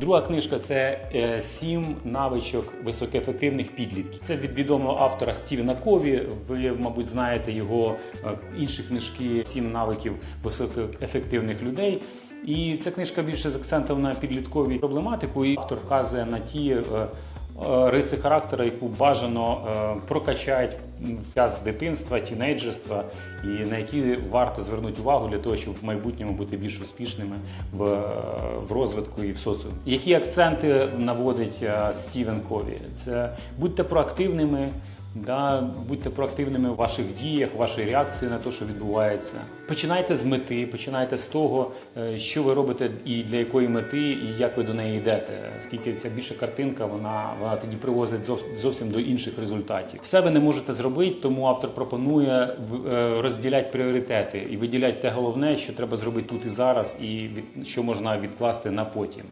Друга книжка це е, сім навичок високоефективних підлітків. Це від відомого автора Стівена Кові. Ви, мабуть, знаєте його е, інші книжки Сім навиків високоефективних людей. І ця книжка більше з акцентом на підлітковій проблематику. І автор вказує на ті е, риси характера, яку бажано прокачають прокачати час дитинства, тінейджерства, і на які варто звернути увагу для того, щоб в майбутньому бути більш успішними в, е, в розвитку і в соціумі. Які акценти наводить е, Стівен Кові? Це будьте проактивними. Да, будьте проактивними в ваших діях, в вашій реакції на те, що відбувається. Починайте з мети, починайте з того, е, що ви робите і для якої мети, і як ви до неї йдете. Оскільки ця більша картинка, вона, вона тоді привозить зов- зовсім до інших результатів. Все ви не можете зробити, тому автор пропонує е, розділяти пріоритети і виділяти те головне, що треба зробити тут і зараз, і від, що можна відкласти на потім.